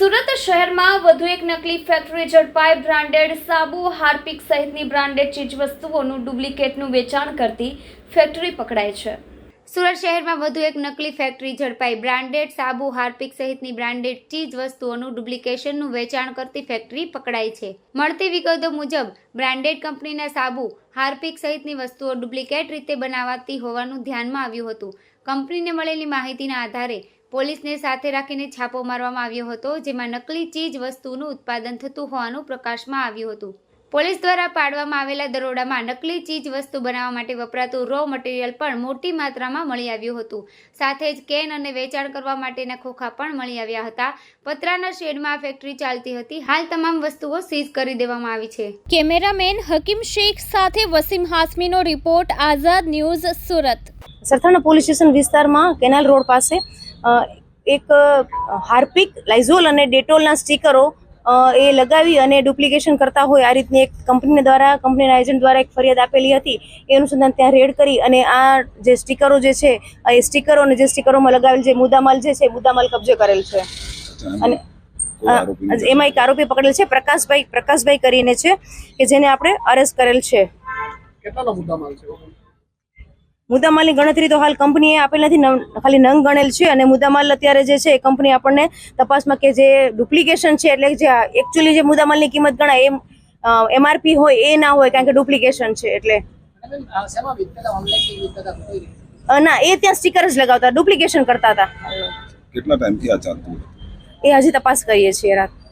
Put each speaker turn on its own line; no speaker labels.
સુરત શહેરમાં વધુ એક નકલી ફેક્ટરી ઝડપાઈ બ્રાન્ડેડ સાબુ, હાર્પિક સહિતની બ્રાન્ડેડ ચીજવસ્તુઓનું ડુપ્લિકેટનું વેચાણ કરતી ફેક્ટરી પકડાઈ છે. સુરત શહેરમાં વધુ એક નકલી ફેક્ટરી ઝડપાઈ બ્રાન્ડેડ સાબુ, હાર્પિક સહિતની બ્રાન્ડેડ ચીજ વસ્તુઓનું ડુપ્લિકેશનનું વેચાણ કરતી ફેક્ટરી પકડાઈ છે. મળતી વિગતો મુજબ બ્રાન્ડેડ કંપનીના સાબુ, હાર્પિક સહિતની વસ્તુઓ ડુપ્લિકેટ રીતે બનાવાતી હોવાનું ધ્યાનમાં આવ્યું હતું. કંપનીને મળેલી માહિતીના આધારે પોલીસને સાથે રાખીને છાપો મારવામાં આવ્યો હતો જેમાં નકલી ચીજ વસ્તુનું ઉત્પાદન થતું હોવાનું પ્રકાશમાં આવ્યું હતું. પોલીસ દ્વારા પાડવામાં આવેલા દરોડામાં નકલી ચીજ વસ્તુ બનાવવા માટે વપરાતું રો મટીરિયલ પણ મોટી માત્રામાં મળી આવ્યું હતું. સાથે જ કેન અને વેચાણ કરવા માટેના ખોખા પણ મળી આવ્યા હતા. પતરાના શેડમાં આ ફેક્ટરી ચાલતી હતી. હાલ તમામ વસ્તુઓ સીઝ કરી દેવામાં આવી છે. કેમેરામેન હકીમ શેખ સાથે Wasim હાસમીનો report Azad news Surat.
Sarthana police station વિસ્તારમાં કેનાલ રોડ પાસે એક હાર્પિક લાઇઝોલ અને ડેટોલના સ્ટીકરો અ, એ લગાવી અને ડુપ્લિકેશન કરતા હોય આ રીતની એક કંપની દ્વારા કંપનીના એજન્ટ દ્વારા એક ફરિયાદ આપેલી હતી. એ અનુસંધાન ત્યાં રેડ કરી અને આ જે સ્ટીકરો જે છે એ સ્ટીકરો અને જે સ્ટીકરોમાં લગાવેલ જે મુદ્દામાલ જે છે એ મુદ્દામાલ કબજે કરેલ છે. અને એમાં એક આરોપી પકડેલ છે પ્રકાશભાઈ પ્રકાશભાઈ કરીને છે કે જેને આપણે અરેસ્ટ કરેલ છે.
કેટલાનો મુદ્દામાલ છે?
મુદ્દામાલની ગણતરી તો હાલ કંપનીએ આપેલ નથી ખાલી નંગ ગણેલ છે અને મુદ્દામાલ અત્યારે જે છે એ કંપની આપણને તપાસમાં કે જે ડુપ્લિકેશન છે એટલે જે એકચ્યુઅલી જે મુદ્દામાલની કિંમત ગણાય એમ એમઆરપી હોય એ ના હોય કારણ કે ડુપ્લિકેશન છે એટલે. ના એ ત્યાં સ્ટીકર જ લગાવતા ડુપ્લિકેશન કરતા હતા.
કેટલા ટાઈમથી આ ચાલતું
એ હજી તપાસ કરીએ છીએ રાત.